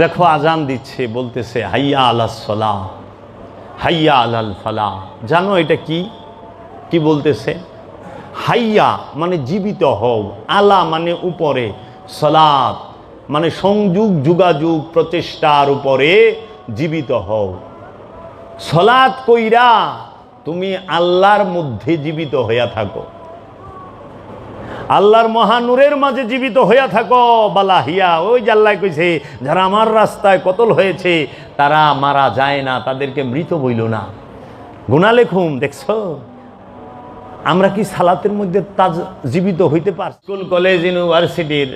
দেখো আজান দিচ্ছে, বলতেছে, হাইয়া আলাস সলা হাইয়া আলাল ফালা জানো এটা কি? কি বলতেছে? হাইয়া মানে জীবিত হও, আলা মানে উপরে সলাদ মানে সংযোগ, যোগাযোগ, প্রচেষ্টার উপরে জীবিত হও। সলাদ কইরা তুমি আল্লাহর মধ্যে জীবিত হইয়া থাকো। আল্লাহর মহানুরের মাঝে জীবিত হইয়া থাকো, বালা হিয়া। ওই জাল্লাই কইছে, যারা আমার রাস্তায় কতল হয়েছে, তারা মারা যায় না, তাদেরকে মৃত বইল না। গুণা লেখুম, দেখছ? আমরা কি সালাতের মধ্যে তাজ জীবিত হইতে পার? স্কুল, কলেজ, ইউনিভার্সিটির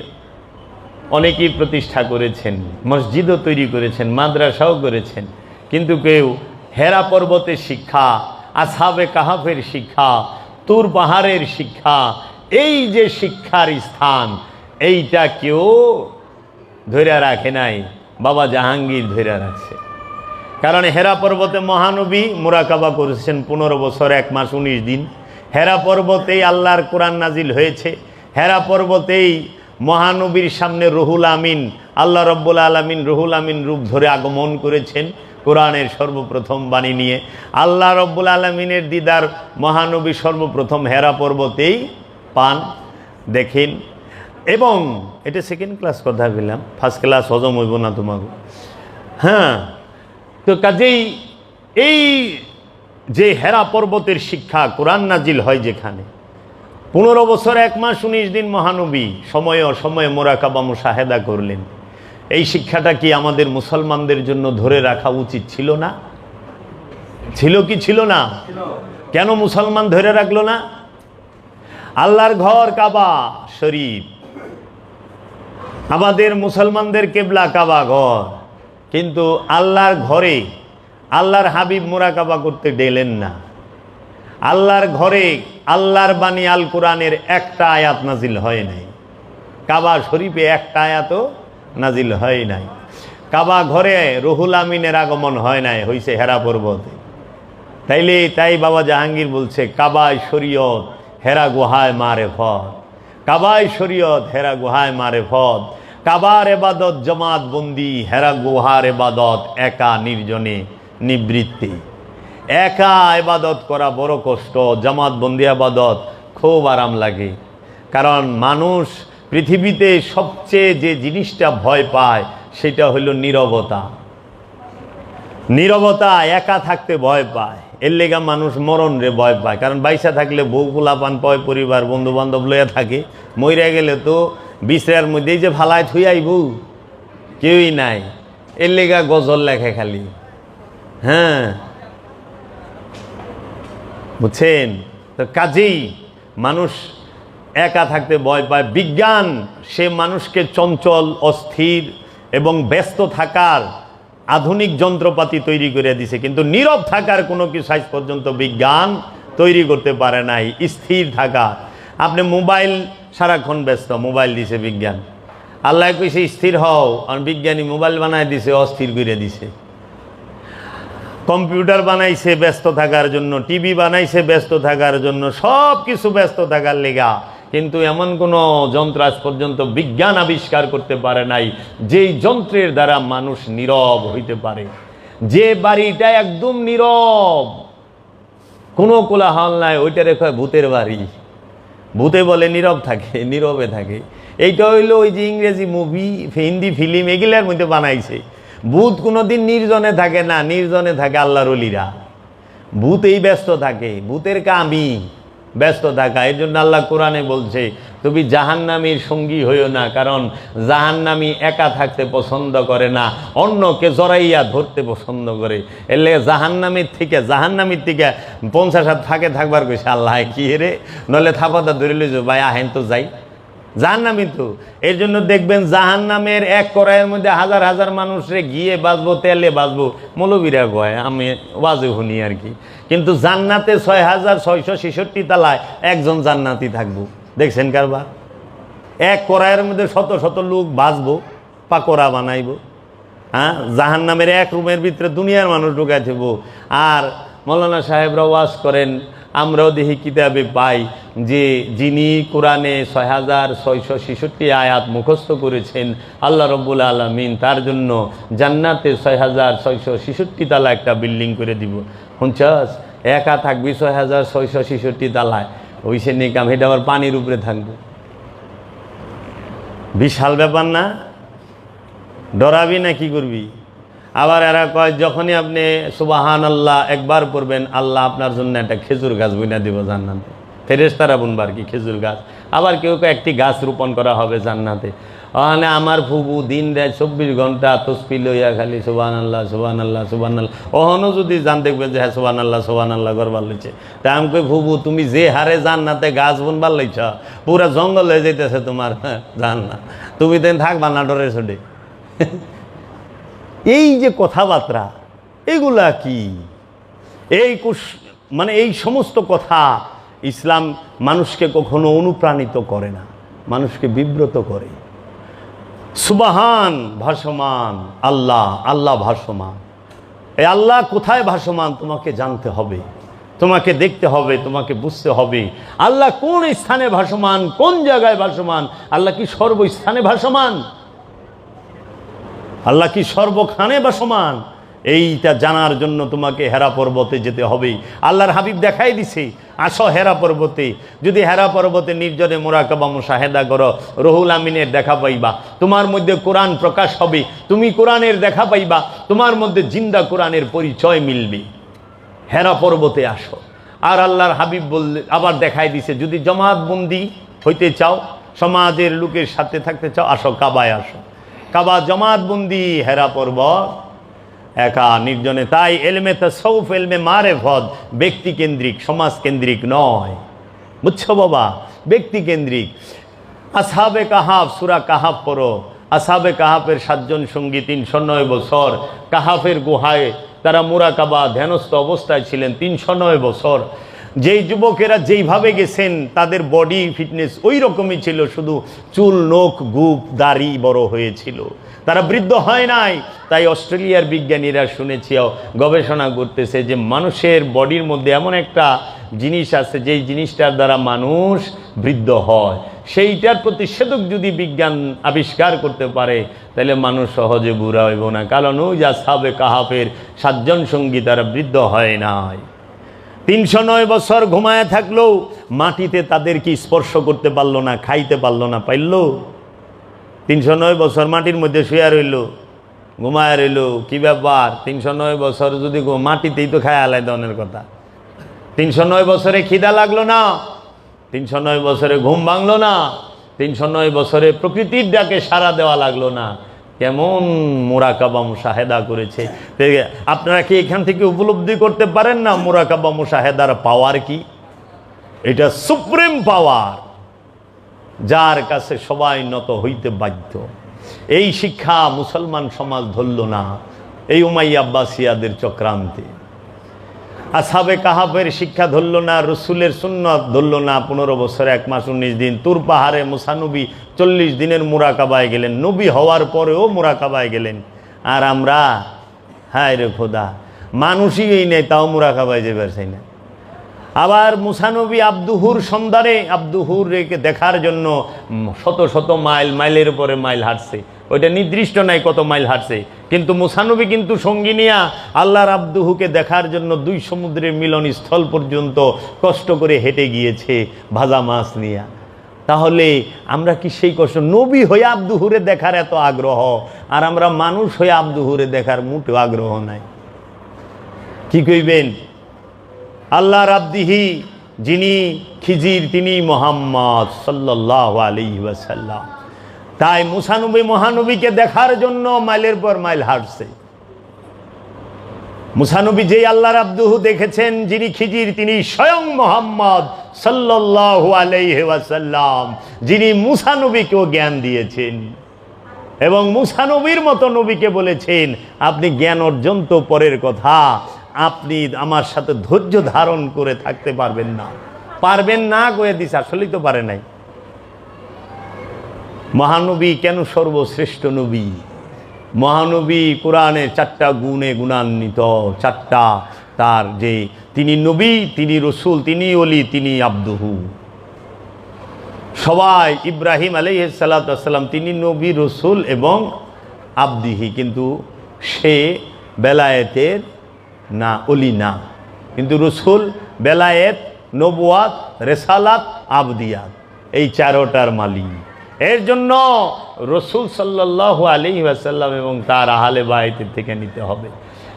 অনেকেই প্রতিষ্ঠা করেছেন, মসজিদও তৈরি করেছেন, মাদ্রাসাও করেছেন, কিন্তু কেউ হেরা পর্বতের শিক্ষা, আসাবে কাহাফের শিক্ষা, তুর পাহাড়ের শিক্ষা এই যে শিক্ষার স্থান, এইটা কেউ ধরে রাখে নাই, বাবা জাহাঙ্গীর ধরে রাখছে। কারণ হেরা পর্বতে মহানবী মোরাকাবা করেছেন পনেরো বছর, এক মাস উনিশ দিন। হেরা পর্বতেই আল্লাহর কোরআন নাজিল হয়েছে। হেরা পর্বতেই মহানবীর সামনে রহুল আমিন, আল্লাহ রব্বুল আলমিন রহুল আমিন রূপ ধরে আগমন করেছেন কোরআনের সর্বপ্রথম বাণী নিয়ে। আল্লাহ রব্বুল আলমিনের দিদার মহানবী সর্বপ্রথম হেরা পর্বতেই পান দেখিন। এবং এটা সেকেন্ড ক্লাস কথা বললাম ফার্স্ট ক্লাস হজম হইব না তোমাকে। হ্যাঁ তো কাজেই এই যে হেরা পর্বতের শিক্ষা কোরআন নাজিল হয় যেখানে পনেরো বছর এক মাস উনিশ দিন মহানবী সময়ে অসময়ে মোরাকাবা মুশাহেদা করলেন। এই শিক্ষাটা কি আমাদের মুসলমানদের জন্য ধরে রাখা উচিত ছিল না? ছিল কি ছিল না? কেন মুসলমান ধরে রাখল না? আল্লাহর ঘর কাবা শরীফ। আমাদের মুসলমানদের কেবলা কাবা ঘর। কিন্তু আল্লাহর ঘরে আল্লাহর হাবিব মোরাকাবা করতে ডেলেন না। আল্লাহর ঘরে আল্লাহর বাণী আল কোরআনের একটা আয়াত নাজিল হয় নাই। কাবা শরীফে একটা আয়াতও নাজিল হয় নাই। কাবা ঘরে রহুল আমিনের আগমন হয় নাই, হইছে হেরা পর্বতে। তাইলে তাই বাবা জাহাঙ্গীর বলছে, কাবায় শরীয়ত হেরা গুহায় মারে ফদ। কাবায় শরীয়ত, হেরা গুহায় মারে ফদ। কাবার এবাদত, জমাত বন্দি, হেরা গুহার এবাদত, একা নির্জনে নিবৃত্তি। একা এবাদত করা বড় কষ্ট, জামাত বন্দি আবাদত খুব আরাম লাগে। কারণ মানুষ পৃথিবীতে সবচেয়ে যে জিনিসটা ভয় পায়, সেটা হলো নীরবতা। নীরবতা, একা থাকতে ভয় পায়। এর লেগা মানুষ মরণ রে ভয় পায়। কারণ বাইসা থাকলে বউ ফুলাপান, পয় পরিবার বন্ধু বান্ধব লইয়া থাকে। মইরা গেলে তো বিশ্রার মধ্যেই যে ভালায় থুই আইব, কেউই নাই। এর লেগা গজল লেখে খালি। হ্যাঁ। বুঝছেন? তো কাজেই মানুষ একা থাকতে ভয় পায়। বিজ্ঞান সে মানুষকে চঞ্চল, অস্থির এবং ব্যস্ত থাকার আধুনিক যন্ত্রপাতি তৈরি করে দিছে, কিন্তু নীরব থাকার কোনো কিছু আজ পর্যন্ত বিজ্ঞান তৈরি করতে পারে নাই, স্থির থাকা। আপনি মোবাইল সারাক্ষণ ব্যস্ত, মোবাইল দিছে বিজ্ঞান। আল্লাহ কইছে, স্থির হও। আর বিজ্ঞানী মোবাইল বানায় দিছে, অস্থির করে দিছে। কম্পিউটার বানাইছে ব্যস্ত থাকার জন্য, টিভি বানাইছে ব্যস্ত থাকার জন্য সব কিছু ব্যস্ত থাকার লেগা। কিন্তু এমন কোনো যন্ত্র আজ পর্যন্ত বিজ্ঞান আবিষ্কার করতে পারে নাই, যেই যন্ত্রের দ্বারা মানুষ নীরব হইতে পারে। যে বাড়িটা একদম নীরব, কোনো কোলাহল নাই, ওইটা রেখে ভূতের বাড়ি। ভূতে বলে নীরব থাকে, নীরবে থাকে। এইটা হইল ওই যে ইংরেজি মুভি হিন্দি ফিল্ম এগুলার মধ্যে বানাইছে। ভূত কোনোদিন নির্জনে থাকে না, নির্জনে থাকে আল্লাহর অলিরা। ভূতেই ব্যস্ত থাকে, ভূতের কামি। ব্যস্ত থাকা এর জন্য আল্লাহ কোরআনে বলছে, তুমি জাহান্নামীর সঙ্গী হইও না, কারণ জাহান্নামী একা থাকতে পছন্দ করে না, অন্যকে জড়াইয়া ধরতে পছন্দ করে। এলে জাহান্নামীর থেকে জাহান্নামীর থেকে পঞ্চাশ হাত ফাঁকে থাকবার কইছে, আল্লাহ, কি রে? নলে থাপাতা ধরে যে ভাই, আহেন তো যাই। জাহান্নামি তো। এর জন্য দেখবেন জাহান্নামের এক কড়াইয়ের মধ্যে হাজার হাজার মানুষে গিয়ে বাঁচবো, তেলে বাঁচবো। মৌলবীরা কয়, আমি বাজে শুনি আর কি। কিন্তু জান্নাতে ছয় হাজার ছয়শো ছেষট্টি তালায় একজন জান্নাতি থাকব। দেখছেন কারবার? এক কড়াইয়ের মধ্যে শত শত লোক বাঁচবো, পাকোড়া বানাইবো। হ্যাঁ? জাহান্নামের এক রুমের ভিতরে দুনিয়ার মানুষ ঢুকাই থাকব আর মৌলানা সাহেবরা ওয়াজ করেন আমরাও দেখি কিতাবে পাই যে যিনি কোরআনে ছয় হাজার ছয়শো ছেষট্টি আয়াত মুখস্থ করেছেন, আল্লাহ রব্বুল আলমিন তার জন্য জান্নাতে ছয় হাজার ছয়শো ছেষট্টি তালা একটা বিল্ডিং করে দিব। শুনছস একা থাকবি ছয় হাজার ছয়শো ছেষট্টি তালায়। ওই সে নিকাম এটা আবার পানির উপরে থাকবে। বিশাল ব্যাপার না? ডরাবি না কি করবি? আবার এরা কয় যখনই আপনি সুবাহান আল্লাহ একবার পড়বেন আল্লাহ আপনার জন্য একটা খেজুর গাছ বুনা দিব জান্নাতে। ফেরেস্তারা বুনবার কি খেজুর গাছ? আবার কেউ কেউ একটি গাছ রোপণ করা হবে জান্নাতে। ওখানে আমার ফুবু দিন দেয় চব্বিশ ঘণ্টা তসপি লইয়া খালি সুবান আল্লাহ সুবান আল্লাহ সুবান আল্লাহ ওহনও যদি জান দেখবে যে হ্যাঁ সুবান আল্লাহ সুবান আল্লাহ করবার লইছে। তা আমি কই ফুবু তুমি যে হারে জান্নাতে গাছ বুনবার লইছ পুরা জঙ্গল হয়ে যাইতেছে তোমার হ্যাঁ, জান না। তুমি দেন থাকবা না ডরে ছড়ে এই যে কথাবার্তা, এগুলা কি? এই মানে এই সমস্ত কথা ইসলাম মানুষকে কখনো অনুপ্রাণিত করে না, মানুষকে বিব্রত করে। সুবাহান ভাসমান আল্লাহ আল্লাহ ভাসমান। এই আল্লাহ কোথায় ভাসমান তোমাকে জানতে হবে, তোমাকে দেখতে হবে, তোমাকে বুঝতে হবে। আল্লাহ কোন স্থানে ভাসমান, কোন জায়গায় ভাসমান, আল্লাহ কি সর্বস্থানে ভাসমান? আল্লাহ কি সর্বখানে বা সমান? এইটা জানার জন্য তোমাকে হেরা পর্বতে যেতে হবে। আল্লাহর হাবিব দেখাই দিছে, আসো হেরা পর্বতে। যদি হেরা পর্বতে নির্জনে মোরাকাবা মুশাহেদা করো, রহুল আমিনের দেখা পাইবা। তোমার মধ্যে কোরআন প্রকাশ হবে, তুমি কোরআনের দেখা পাইবা, তোমার মধ্যে জিন্দা কোরআনের পরিচয় মিলবে। হেরা পর্বতে আসো। আর আল্লাহর হাবিব বললে, আবার দেখাই দিছে, যদি জমাতবন্দি হইতে চাও, সমাজের লোকের সাথে থাকতে চাও, আসো কাবায় আসো। কাবা জমাতবন্দি হেরা পর্বত। একা নির্জনে তাই এলমে তা তসৌফ, এলমে মারে ভদ ব্যক্তি কেন্দ্রিক, সমাজ কেন্দ্রিক নয়। বুঝছ বাবা? ব্যক্তিকেন্দ্রিক আসাবে কাহাফ, সুরা কাহাফ পড়ো। আসাবে কাহাফের সাতজন সঙ্গী তিনশো নয় বছর। কাহাফের গুহায় তারা মুরাকাবা, ধ্যানস্থ অবস্থায় ছিলেন তিনশো নয় বছর। যেই যুবকেরা যেইভাবে গেছেন, তাদের বডি ফিটনেস ওই রকমই ছিল, শুধু চুল, নোখ, গুপ, দাড়ি বড় হয়েছিল। তারা বৃদ্ধ হয় নাই, তাই অস্ট্রেলিয়ার বিজ্ঞানীরা শুনেছিও গবেষণা করতেছে যে মানুষের বডির মধ্যে এমন একটা জিনিস আছে, যেই জিনিসটার দ্বারা মানুষ বৃদ্ধ হয়। সেইটার প্রতিষেধক যদি বিজ্ঞান আবিষ্কার করতে পারে, তাহলে মানুষ সহজে বুড়া হইব না। কারণ ওই যা সাবে কাহাফের সাতজন সঙ্গী, তারা বৃদ্ধ হয় নাই। তিনশো নয় বছর ঘুমায় থাকলেও মাটিতে তাদের কি স্পর্শ করতে পারল না, খাইতে পারল না, পাইল? তিনশো নয় বছর মাটির মধ্যে শুয়ে রইল, ঘুমায় রইল, কি ব্যাপার? তিনশো নয় বছর যদি মাটিতেই তো খায় আলাদা ধরনের কথা। তিনশো নয় বছরে খিদা লাগল না, তিনশো নয় বছরে ঘুম ভাঙলো না, তিনশো নয় বছরে প্রকৃতির ডাকে সাড়া দেওয়া লাগল না। কেমন মোরাকাবা মুশাহেদা করেছে। আপনারা কি এখান থেকে উপলব্ধি করতে পারেন না মোরাকাবা মুশাহেদার পাওয়ার কি? এটা সুপ্রিম পাওয়ার, যার কাছে সবাই নত হইতে বাধ্য। এই শিক্ষা মুসলমান সমাজ ধরল না, এই উমাই আব্বাসিয়াদের চক্রান্তে। আসাবে কাহাবের শিক্ষা ধরল না, রসুলের সুন্নত ধরল না। পনেরো বছর এক মাস উনিশ দিন তুর পাহাড়ে মুসানবী চল্লিশ দিনের মুরাকাবায় গেলেন। নবী হওয়ার পরেও মুরাকাবায় গেলেন। আর আমরা, হায় রে খোদা, মানুষই এই নেই তাও মুরাকাবায় যেবার চাই না। আবার মুসানবী আব্দুহুর সন্ধানে আব্দুহুর দেখার জন্য শত শত মাইল, মাইলের পরে মাইল হাঁটছে। ওইটা নির্দিষ্ট নাই কত মাইল হাঁটছে। কিন্তু মুসানবী কিন্তু সঙ্গী নিয়া আল্লাহর আব্দুহুকে দেখার জন্য দুই সমুদ্রের মিলন স্থল পর্যন্ত কষ্ট করে হেঁটে গিয়েছে ভাজা মাছ নিয়া। তাহলে আমরা কি সেই কষ্ট? নবী হয়ে আব্দুহুরে দেখার এত আগ্রহ? আর আমরা মানুষ হয়ে আব্দুহুরে দেখার মোটেও আগ্রহ নাই। কি কইবেন? আল্লাহ রাব্দিহি, যিনি খিজির, তিনি মোহাম্মদ সাল্লাহ আলী ওয়াসাল্লাম। তাই মুসানবী মহানবীকে দেখার জন্য মাইলের পর মাইল হাঁটছে। মুসানবী যেই আল্লাহর রাব্দুহু দেখেছেন, যিনি খিজির, তিনি স্বয়ং মোহাম্মদ সাল্লাহ আলাইহি ওয়াসাল্লাম, যিনি মুসানবীকেও জ্ঞান দিয়েছেন। এবং মুসানবীর মতো নবীকে বলেছেন, আপনি জ্ঞান অর্জন তো পরের কথা, আপনি আমার সাথে ধৈর্য ধারণ করে থাকতে পারবেন না। পারবেন না কয়ে দিস আসলেই তো পারে নাই। মহানবী কেন সর্বশ্রেষ্ঠ নবী? মহানবী কোরআনে চারটা গুণে গুণান্বিত, চারটা তার যে তিনি নবী, তিনি রসুল, তিনি অলি তিনি আব্দুহু। সবাই ইব্রাহিম আলাই সাল্লাম তিনি নবী, রসুল এবং আব্দিহি। কিন্তু সে বেলায়েতের না অলি না। কিন্তু রসুল, বেলায়েত, নবুয়াত, রেসালাত, আবদিয়াত। এই চারোটার মালিক। এর জন্য রসুল সাল্লাহ আলী ওয়াসাল্লাম এবং তার আহলে বায়তের থেকে নিতে হবে।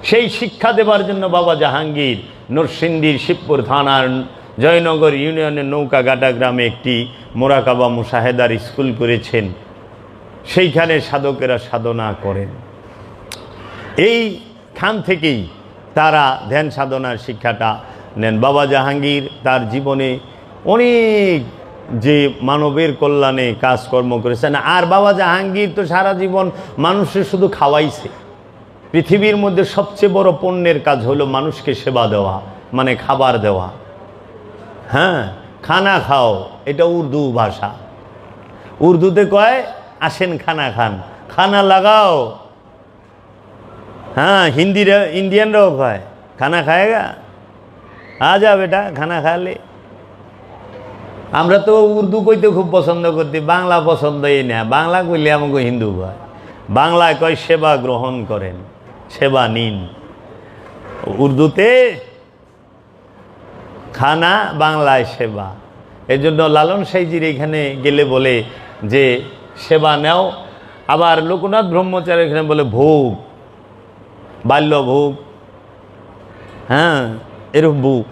সেই শিক্ষা দেবার জন্য বাবা জাহাঙ্গীর নরসিংদীর শিবপুর থানার জয়নগর ইউনিয়নের নৌকাগাটা গ্রামে একটি মোরাকাবা মুশাহেদার স্কুল করেছেন। সেইখানে সাধকেরা সাধনা করেন। এই খান থেকেই তারা ধ্যান সাধনার শিক্ষাটা নেন। বাবা জাহাঙ্গীর তার জীবনে অনেক যে মানবের কল্যাণে কাজকর্ম করেছেন। আর বাবা জাহাঙ্গীর তো সারা জীবন মানুষের শুধু খাওয়াইছে। পৃথিবীর মধ্যে সবচেয়ে বড় পণ্যের কাজ হলো মানুষকে সেবা দেওয়া মানে খাবার দেওয়া। হ্যাঁ খানা খাও, এটা উর্দু ভাষা। উর্দুতে কয়, আসেন খানা খান। খানা লাগাও। হ্যাঁ হিন্দিরা, ইন্ডিয়ানরাও কয়, খানা খায়গা? আ যা বেটা, খানা খালে। আমরা তো উর্দু কইতে খুব পছন্দ করতে, বাংলা পছন্দই না। বাংলা কইলে আমাকে হিন্দু কয়। বাংলায় কয়, সেবা গ্রহণ করেন, সেবা নিন। উর্দুতে খানা, বাংলায় সেবা। এই জন্য লালন সাইজির এখানে গেলে বলে যে, সেবা নেও। আবার লোকনাথ ব্রহ্মচারী এখানে বলে, ভোগ। বাল্যভোগ। হ্যাঁ এরকম ভোগ।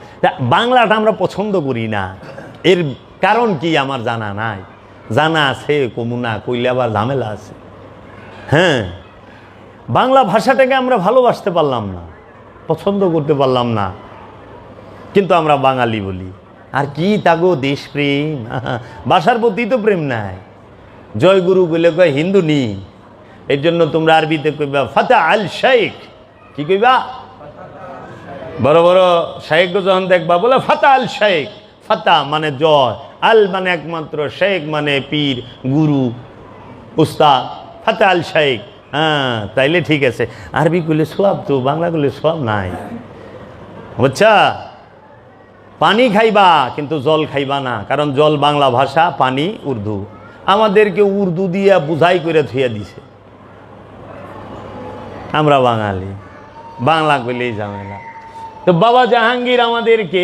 বাংলাটা আমরা পছন্দ করি না। এর কারণ কি আমার জানা নাই? জানা আছে কমুনা কইলে আবার ঝামেলা আছে। হ্যাঁ বাংলা ভাষাটাকে আমরা ভালোবাসতে পারলাম না, পছন্দ করতে পারলাম না, কিন্তু আমরা বাঙালি বলি। আর কি তাগো দেশপ্রেম? ভাষার প্রতি তো প্রেম নাই। জয় গুরু বলে কয়, হিন্দু নি। এর জন্য তোমরা আরবিতে কইবা, ফাতা আল শেখ কি কইবা? বড় বড় শেখ যখন দেখবা, বলে, ফাতা আল শেখ ফাতা মানে জয়। আল মানে একমাত্র শেখ মানে পীর, গুরু, উস্তাদ, ফাতা আল শেখ হ্যাঁ তাইলে ঠিক আছে। আরবি করলে সোয়াব তো, বাংলা করলে সোয়াব নাই। বুঝছা? পানি খাইবা, কিন্তু জল খাইবা না, কারণ জল বাংলা ভাষা, পানি, উর্দু। আমাদেরকে উর্দু দিয়া বুঝাই করে থুয়ে দিছে। আমরা বাঙালি। বাংলা কইলেই ঝামেলা। তো বাবা জাহাঙ্গীর আমাদেরকে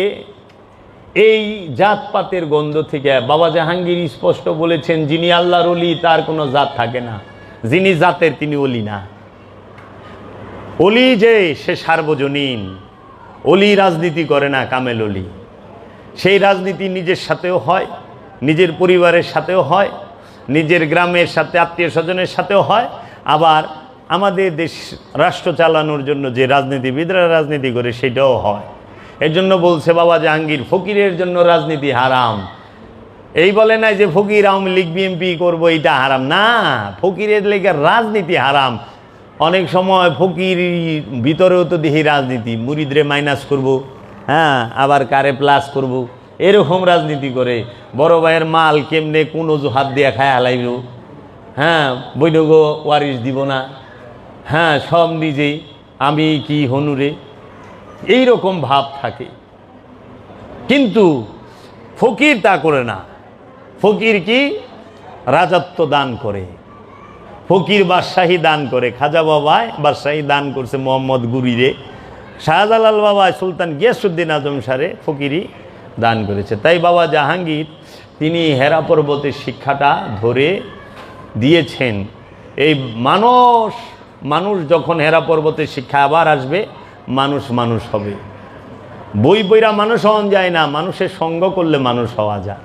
এই জাতপাতের গন্ধ থেকে বাবা জাহাঙ্গীর স্পষ্ট বলেছেন, যিনি আল্লাহর অলি তার কোনো জাত থাকে না। যিনি জাতের, তিনি অলি না। অলি যে, সে সার্বজনীন। অলি রাজনীতি করে না, কামেল অলি সেই রাজনীতি নিজের সাথেও হয়, নিজের পরিবারের সাথেও হয়, নিজের গ্রামের সাথে, আত্মীয় স্বজনের সাথেও হয়। আবার আমাদের দেশ রাষ্ট্র চালানোর জন্য যে রাজনীতিবিদরা রাজনীতি করে, সেটাও হয়। এর জন্য বলছে বাবা জাহাঙ্গীর ফকিরের জন্য রাজনীতি হারাম। এই বলে না যে ফকির আওয়ামী লীগ, বিএনপি করব এটা হারাম। না, ফকিরের লেগে রাজনীতি হারাম। অনেক সময় ফকির ভিতরেও তো দেখি রাজনীতি, মুরিদরে মাইনাস করব হ্যাঁ আবার কারে প্লাস করব, এরকম রাজনীতি করে। বড় ভাইয়ের মাল কেমনে কোন অজুহাত দিয়ে খায় হালাইব হ্যাঁ বৈঠক ওয়ারিস দিব না। হ্যাঁ সব নিজেই। আমি কি হনুরে এই রকম ভাব থাকে। কিন্তু ফকির তা করে না। ফকির কি? রাজত্ব দান করে। ফকির বাদশাহী দান করে। খাজা বাবায় বাদশাহী দান করছে মোহাম্মদ গুরিরে। শাহজালাল বাবা সুলতান গিয়াসুদ্দিন আজম সারে ফকিরি দান করেছে। তাই বাবা জাহাঙ্গীর তিনি হেরা পর্বতের শিক্ষাটা ধরে দিয়েছেন। এই মানুষ মানুষ যখন হেরা পর্বতের শিক্ষা আবার আসবে মানুষ মানুষ হবে। বই বইরা মানুষ হওয়া যায় না, মানুষের সঙ্গ করলে মানুষ হওয়া যায়।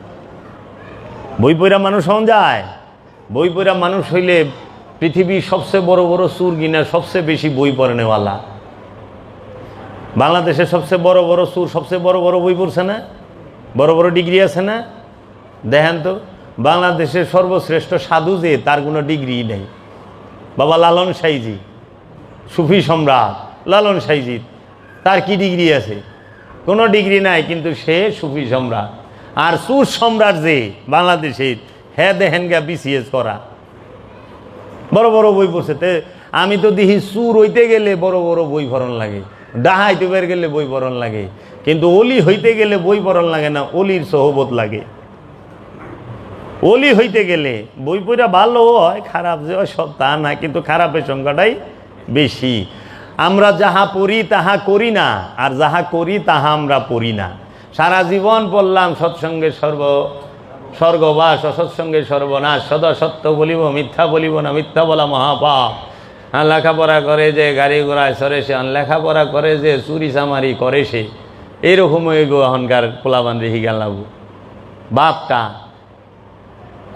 বই পইরা মানুষ হওয়া যায়। বই পইরা মানুষ হইলে পৃথিবীর সবচেয়ে বড় বড় সুর গিনা সবচেয়ে বেশি বই পড়ে নেওয়ালা। বাংলাদেশের সবচেয়ে বড় বড় সুর সবচেয়ে বড় বড় বই পড়ছে না? বড় বড় ডিগ্রি আছে না? দেখেন তো, বাংলাদেশের সর্বশ্রেষ্ঠ সাধু যে, তার কোনো ডিগ্রি নেই। বাবা লালন সাইজি, সুফি সম্রাট। লালন সাইজি তার কি ডিগ্রি আছে? কোনো ডিগ্রি নাই, কিন্তু সে সুফি সম্রাট। আর সুর সম্রাট যে বাংলাদেশের হ্যাঁ দেখেন গা বিসিএস করা। বড় বড় বই পড়ছে। তে আমি তো দেখি সুর হইতে গেলে বড় বড় বই ভরণ লাগে। ডাহাইতে বের গেলে বই ভরণ লাগে। কিন্তু অলি হইতে গেলে বই পড়ান লাগে না, অলির সহবত লাগে। অলি হইতে গেলে বই পড়া ভালো হয়, খারাপ যে সব তা না, কিন্তু খারাপের সংখ্যাটাই বেশি। আমরা যাহা পড়ি তাহা করি না, আর যাহা করি তাহা আমরা পড়ি না। সারা জীবন পড়লাম সৎসঙ্গে সর্ব, স্বর্গবাস অসৎসঙ্গে সর্বনাশ, সদা সত্য বলিব, মিথ্যা বলিব না, মিথ্যা বলা মহাপাপ। লেখাপড়া করে যে গাড়ি ঘোড়ায় সরে সে লেখাপড়া করে যে চুরি চামারি করে সে এইরকম এগো এখনকার পোলাবান রেহি গেলাম বাপটা,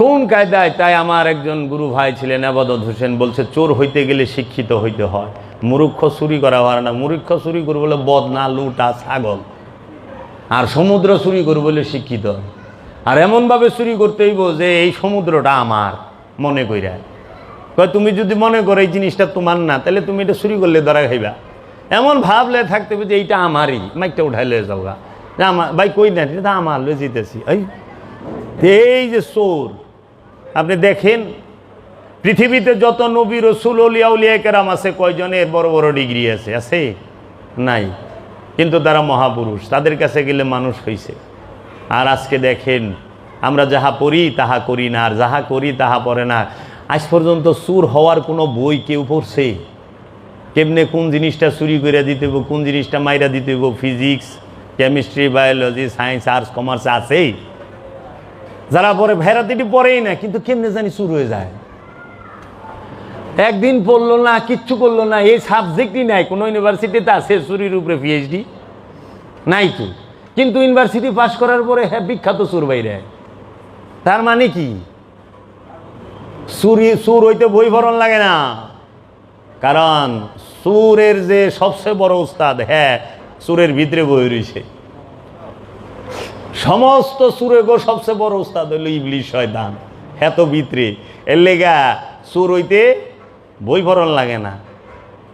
কোন কায়দায় তাই আমার একজন গুরু ভাই ছিলেন আবাদত হোসেন, বলছে, চোর হইতে গেলে শিক্ষিত হইতে হয়। মুরুক্ষ চুরি করা হয় না। মুরুক্ষ চুরি করব বলে বদনা, লুটা, ছাগল। আর সমুদ্র চুরি করব বলে শিক্ষিত। আর এমনভাবে চুরি করতে হইব যে এই সমুদ্রটা আমার, মনে কইরা। কয়, তুমি যদি মনে করো এই জিনিসটা তোমার না, তাহলে তুমি এটা চুরি করলে ধরা খাইবা। এমন ভাবলে থাকতে হবে যে এইটা আমারই, মাইকটা উঠাই লয়ে যাও গা আমার ভাই কই না, এটা আমার লয়ে এই এই যে চোর, আপনি দেখেন পৃথিবীতে যত নবী, রসুল, অলিয়া কেরাম আছে কয়জনের বড় বড় ডিগ্রি আছে? আছে? নাই। কিন্তু তারা মহাপুরুষ, তাদের কাছে গেলে মানুষ হইছে। আর আজকে দেখেন, আমরা যাহা পড়ি, তাহা করি না। আর যাহা করি, তাহা পড়ে না। আজ পর্যন্ত চুর হওয়ার কোনো বই কেউ পড়ছে? কেমনে কোন জিনিসটা চুরি করে দিতে হইব, কোন জিনিসটা মাইরা দিতে হইব? Physics, chemistry, biology, science, arts, commerce আছেই যারা পরে ভ্যারাইটি পড়েই না, কিন্তু কেমনে জানি চুর হয়ে যায়? একদিন পড়ল না, কিচ্ছু করল না, এই সাবজেক্টই নাই। কোনো ইউনিভার্সিটিতে আছে চুরির উপরে পিএইচডি নাই তো। কিন্তু ইউনিভার্সিটি পাশ করার পরে হ্যাঁ বিখ্যাত সুর বাইরে তার মানে কি? সুরি, সুর হইতে বই ভরণ লাগে না। কারণ সুরের যে সবচেয়ে বড় উস্তাদ হ্যাঁ সুরের ভিতরে বই রয়েছে। সমস্ত সুরে গো সবচেয়ে বড় উস্তাদ হইল ইবলিশ শয়তান। তো ভিতরে। এর লেগা সুর হইতে বই ভরণ লাগে না।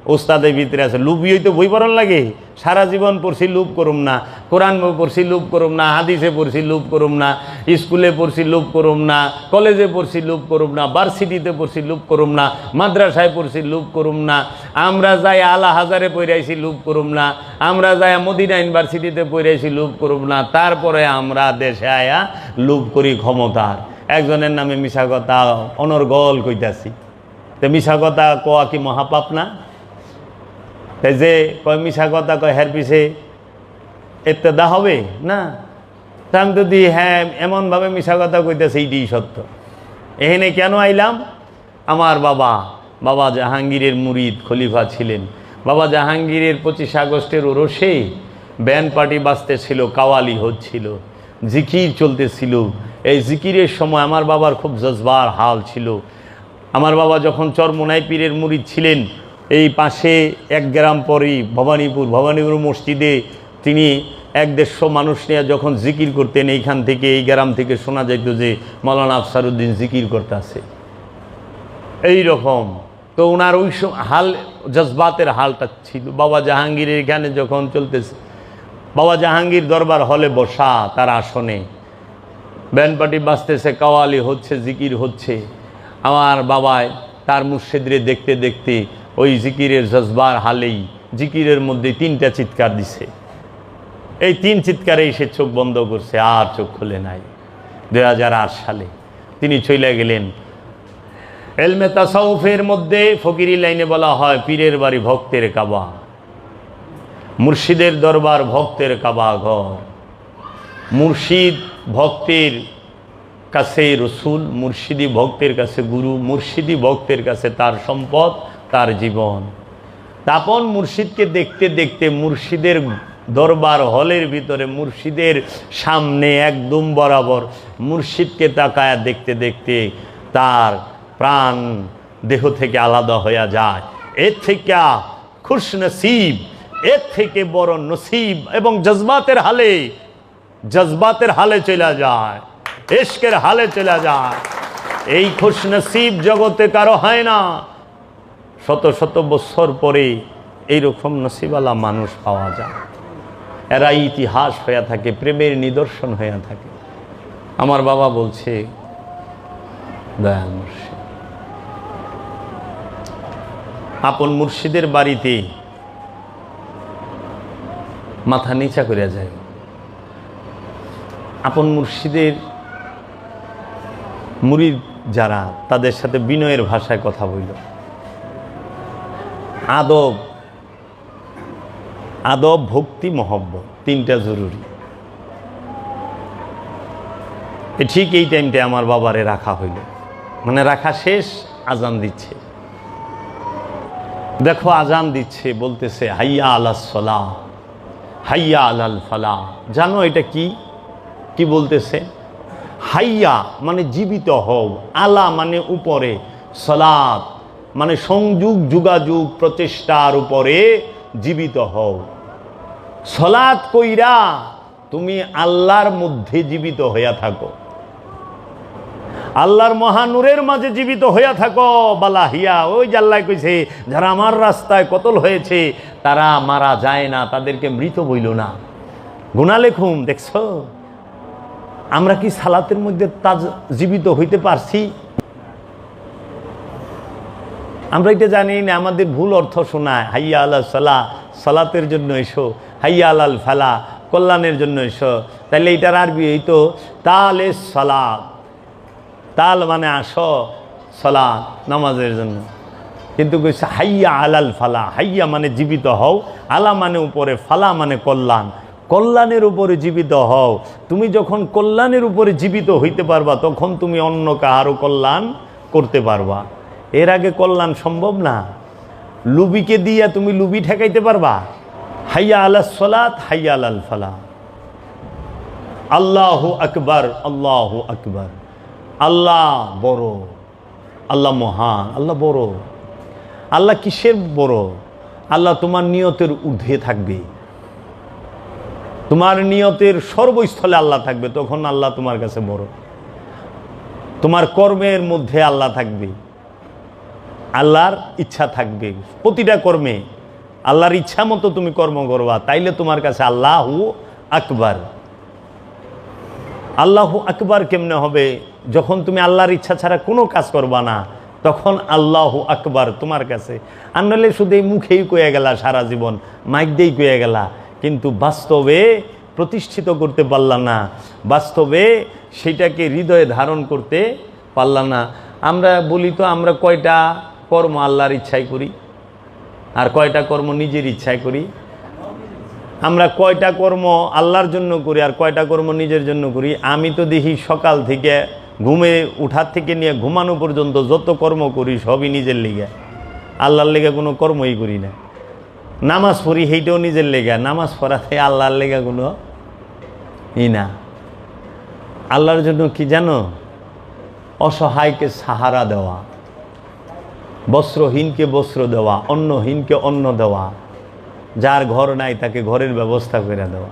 ওস্তাদের ভিতরে আছে লুবি হইতে বই পড়ান লাগে। সারা জীবন পড়ছি লুপ করুম না। কোরআন পড়ছি লুপ করুম না। হাদিসে পড়ছি লুপ করুম না। স্কুলে পড়ছি লুপ করুম না। কলেজে পড়ছি লুপ করুম না। ভার্সিটিতে পড়ছি লুপ করুম না। মাদ্রাসায় পড়ছি লুপ করুম না। আমরা যাই আলা হাজারে পড়াইছি লুপ করুম না। আমরা যাই মদিনা ইউনিভার্সিটিতে পড়াইছি লুপ করুম না। তারপরে আমরা দেশে আয়া লুপ করি ক্ষমতার। একজনের নামে মিশা কথা, অনর্গল কইতাছি। তো মিশা কথা কোয়া কি মহাপাপ না? এই যে কয় মিশা কথা কয় হের পিছে এত্তেদা হবে না? আমি যদি হ্যাঁ এমনভাবে মিশা কথা কইতেছে এইটি সত্য। এখানে কেন আইলাম? আমার বাবা বাবা জাহাঙ্গীরের মুরিদ খলিফা ছিলেন। বাবা জাহাঙ্গীরের পঁচিশ আগস্টের ওরসে ব্যান্ড পার্টি বাজতেছিল, কাওয়ালি হচ্ছিল, জিকির চলতেছিল। এই জিকিরের সময় আমার বাবার খুব জজবার হাল ছিল। আমার বাবা যখন চরমোনাই পীরের মুড়ি ছিলেন, এই পাশে এক গ্রাম পরেই ভবানীপুর ভবানীপুর মসজিদে তিনি এক দেড়শো মানুষ নিয়ে যখন জিকির করতেন, এইখান থেকে, এই গ্রাম থেকে শোনা যেত যে মৌলানা আফসারুদ্দিন জিকির করতে আছে। এই রকম। তো ওনার ওই হাল, জজবাতের হালটা ছিল। বাবা জাহাঙ্গীরের এখানে যখন চলতেছে, বাবা জাহাঙ্গীর দরবার হলে বসা তার আসনে। ব্যান্ড পার্টি বাজতেছে, কাওয়ালি হচ্ছে, জিকির হচ্ছে। আমার বাবায় তার মুর্শিদরে দেখতে দেখতে ওই জিকিরের জজবার হালেই জিকিরের মধ্যে তিনটা চিৎকার দিছে। এই তিন চিৎকারেই সে চোখ বন্ধ করছে, আর চোখ খুলে নাই। দু হাজার আট সালে তিনি চলে গেলেন। এলমে তাসাউফের মধ্যে ফকিরি লাইনে বলা হয় পীরের বাড়ি ভক্তের কাবা। মুর্শিদের দরবার ভক্তের কাবা ঘর। মুর্শিদ ভক্তের কাছে রসুল, মুর্শিদি ভক্তের কাছে গুরু, মুর্শিদি ভক্তের কাছে তার সম্পদ, তার জীবন। তাপন মুর্শিদকে দেখতে দেখতে মুর্শিদের দরবার হলের ভিতরে মুর্শিদের সামনে একদম বরাবর মুর্শিদকে তাকায়া দেখতে দেখতে তার প্রাণ দেহ থেকে আলাদা হইয়া যায়। এর থেকে খুশ নসিব এর থেকে বড় নসিব এবং জজবাতের হালে জজবাতের হালে চলে যায়। এশকের হালে চলে যায় এই খুশ নসিব জগতে কারও হয় না। শত শত বছর পরে এইরকম নসিবালা মানুষ পাওয়া যায়। এরা ইতিহাস হয়ে থাকে, প্রেমের নিদর্শন হয়ে থাকে। আমার বাবা বলছে, দয়াল মুর্শিদ, আপন মুর্শিদের বাড়িতে মাথা নিচা করিয়া যায় আপন মুর্শিদের মুরিদ যারা, তাদের সাথে বিনয়ের ভাষায় কথা বইল আদব আদব, ভক্তি, মহব্বত, তিনটা জরুরি। ঠিক এই টাইমটা আমার বাবারে রাখা হইল। মানে রাখা শেষ, আজান দিচ্ছে। দেখো, আজান দিচ্ছে, বলতেছে, হাইয়া আলাহ সলা হাইয়া আলাল ফালা জানো এটা কি? কি বলতেছে? হাইয়া মানে জীবিত হও, আলা মানে উপরে সলাদ মানে সংযোগ, যোগাযোগ, প্রচেষ্টার উপরে জীবিত হও। সলাদ কইরা তুমি আল্লাহর মধ্যে জীবিত হইয়া থাকো। আল্লাহর মহানুরের মাঝে জীবিত হইয়া থাকো, বালা হিয়া। ওই জাল্লায় কইছে, যারা আমার রাস্তায় কতল হয়েছে, তারা মারা যায় না, তাদেরকে মৃত বইল না। গুণা লেখুম, দেখছ? আমরা কি সালাতের মধ্যে তাজ জীবিত হইতে পারছি? আমরা এটা জানি না, আমাদের ভুল অর্থ শোনায় হাইয়া আল্লাহ সালা, সালাতের জন্য এসো। হাইয়া আলাল ফালা, কল্যাণের জন্য এসো। তাহলে এটার আরবি এই তো এ সালাত। তাল মানে আসো সলাৎ নামাজের জন্য। কিন্তু কইছে হাইয়া আলাল ফালা, হাইয়া মানে জীবিত হও, আলা মানে উপরে, ফালা মানে কল্যাণ। কল্যাণের উপরে জীবিত হও। তুমি যখন কল্যাণের উপরে জীবিত হইতে পারবা, তখন তুমি অন্য কাহারও কল্যাণ করতে পারবা। এর আগে কল্যাণ সম্ভব না। লুবিকে দিয়া তুমি লুবি ঠেকাইতে পারবা? হাইয়া আলা সলাত, হাইয়া আলাল ফালা। আল্লাহ আকবার আল্লাহ আকবার। আল্লাহ বড়, আল্লাহ মহান, আল্লাহ বড়। আল্লাহ কিসের বড়? আল্লাহ তোমার নিয়তের ঊর্ধ্বে থাকবে। তোমার নিয়তের সর্বস্থলে আল্লাহ থাকবে, তখন আল্লাহ তোমার কাছে বড়। তোমার কর্মের মধ্যে আল্লাহ থাকবে। আল্লাহর ইচ্ছা থাকবে, প্রতিটা কর্মে। আল্লাহর ইচ্ছা মতো তুমি কর্ম করবা, তাইলে তোমার কাছে আল্লাহ আকবার। আল্লাহ আকবার কেমনে হবে? যখন তুমি আল্লাহর ইচ্ছা ছাড়া কোনো কাজ করবা না, তখন আল্লাহ আকবার তোমার কাছে। আনলে শুধু এই মুখেই কয়ে গেলা সারা জীবন, মাইক দিয়েই কয়ে গেলা। কিন্তু বাস্তবে প্রতিষ্ঠিত করতে পারলা না। বাস্তবে সেটাকে হৃদয়ে ধারণ করতে পারলা না। আমরা বলি তো, আমরা কয়টা কর্ম আল্লাহর ইচ্ছাই করি? আর কয়টা কর্ম নিজের ইচ্ছায় করি? আমরা কয়টা কর্ম আল্লাহর জন্য করি আর কয়টা কর্ম নিজের জন্য করি? আমি তো দেখি সকাল থেকে ঘুমে, উঠার থেকে নিয়ে ঘুমানো পর্যন্ত যত কর্ম করি সবই নিজের লিগে। আল্লাহর লেগে কোনো কর্মই করি না। নামাজ পড়ি সেইটাও নিজের লেগে, নামাজ পড়াতে আল্লাহর লেগে কোনো ই না। আল্লাহর জন্য কি জানো? অসহায়কে সাহারা দেওয়া, বস্ত্রহীনকে বস্ত্র দেওয়া, অন্নহীনকে অন্ন দেওয়া, যার ঘর নাই তাকে ঘরের ব্যবস্থা করে দেওয়া।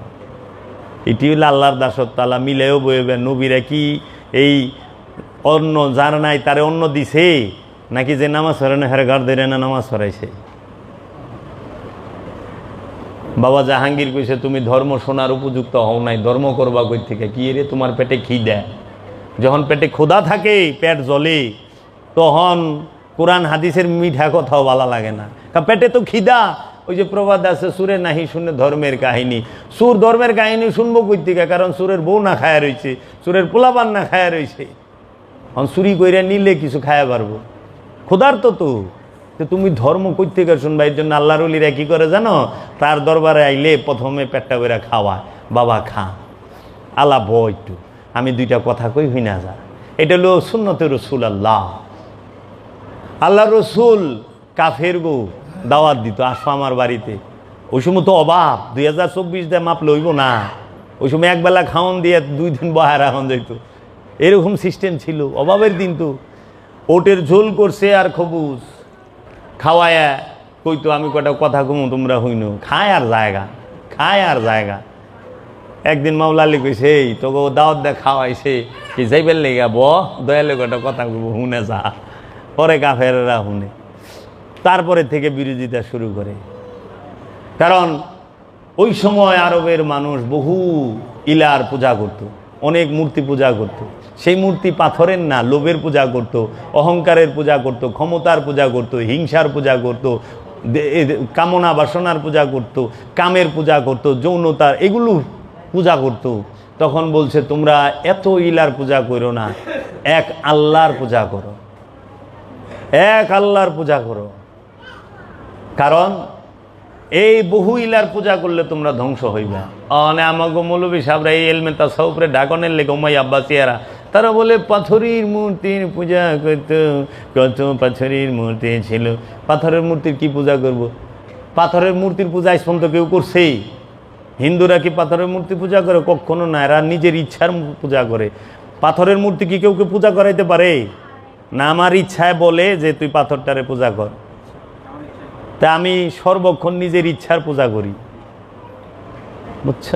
এটি হলো আল্লাহর দাসত্ব মিলেও বইবে নবীরা কি এই অন্ন যার নাই তারে অন্ন দিছে? নাকি যে নামাজ পড়ে না হেরে ঘর ধরে না নামাজ পড়াইছে? বাবা জাহাঙ্গীর কইছে, তুমি ধর্ম শোনার উপযুক্ত হও নাই। ধর্ম করবা কই থেকে? কি রে তোমার পেটে খিদে? যখন পেটে ক্ষুধা থাকে, পেট জ্বলে, তখন কোরআন হাদিসের মিঠা কথাও ভালো লাগে না। কারণ পেটে তো খিদা। ওই যে প্রবাদ আছে, সুরে নাহি শুনে ধর্মের কাহিনী। সুর ধর্মের কাহিনী শুনব কই থেকে? কারণ সুরের বউ না খায়া রয়েছে সুরের পোলাপান না খায়া রয়েছে এখন চুরি কইরা নিলে কিছু খায়া পারব। ক্ষুধার তো। তো তুমি ধর্ম করতে থেকে শুনবা এর জন্য আল্লাহর অলিরা কি করে জানো? তার দরবারে আইলে প্রথমে পেটটা করে খাওয়া বাবা, খা। আল্লাহ ব একটু, আমি দুইটা কথা কই হই না যা। এটা হলো সুন্নতে রসুল আল্লাহ। আল্লাহ রসুল কাফের গো, দাওয়াত দিত, আসো আমার বাড়িতে। ওই সময় তো অভাব দুই হাজার চব্বিশ দিয়ে মাপ লইব না। ওই সময় একবেলা খাওয়ান দিয়ে দুই দিন বহার এখন যেত এরকম সিস্টেম ছিল, অভাবের দিন তো। ওটের ঝোল করছে আর খবুজ। খাওয়ায়া কইতো আমি কটা কথা কমু, তোমরা হইন। খায় আর জায়গা, খায় আর জায়গা। একদিন মাওলালি কইছে, এই, তোকে দাওয়াত দে, খাওয়াইছে। কি যাইবেন লেগা, ব, দয়ালে কটা কথা কব শুনে যা। পরে কাফেরা শুনে তারপরে থেকে বিরোধিতা শুরু করে। কারণ ওই সময় আরবের মানুষ বহু ইলার পূজা করত। অনেক মূর্তি পূজা করত। সেই মূর্তি পাথরের না, লোভের পূজা করত। অহংকারের পূজা করত। ক্ষমতার পূজা করত। হিংসার পূজা করত। কামনা বাসনার পূজা করত, কামের পূজা করত, যৌনতার এগুলো পূজা করত তখন বলছে, তোমরা এত ইলার পূজা করো না, এক আল্লাহর পূজা করো এক আল্লাহর পূজা করো কারণ এই বহু ইলার পূজা করলে তোমরা ধ্বংস হইবা অনে আমাগো মৌলবী সাহরা এই এলমে তা সৌপরে ডাকনের লেগে উমাই আব্বাসিয়ারা তারা বলে, পাথরের মূর্তির পূজা করত। কত পাথরের মূর্তি ছিল। পাথরের মূর্তির কি পূজা করব। পাথরের মূর্তির পূজা পর্যন্ত কেউ করছেই। হিন্দুরা কি পাথরের মূর্তি পূজা করে? কখনো না। এরা নিজের ইচ্ছার পূজা করে। পাথরের মূর্তি কি কেউ কেউ পূজা করাইতে পারে? না, আমার ইচ্ছায় বলে যে, তুই পাথরটারে পূজা কর। তা আমি সর্বক্ষণ নিজের ইচ্ছার পূজা করি। বুঝছ?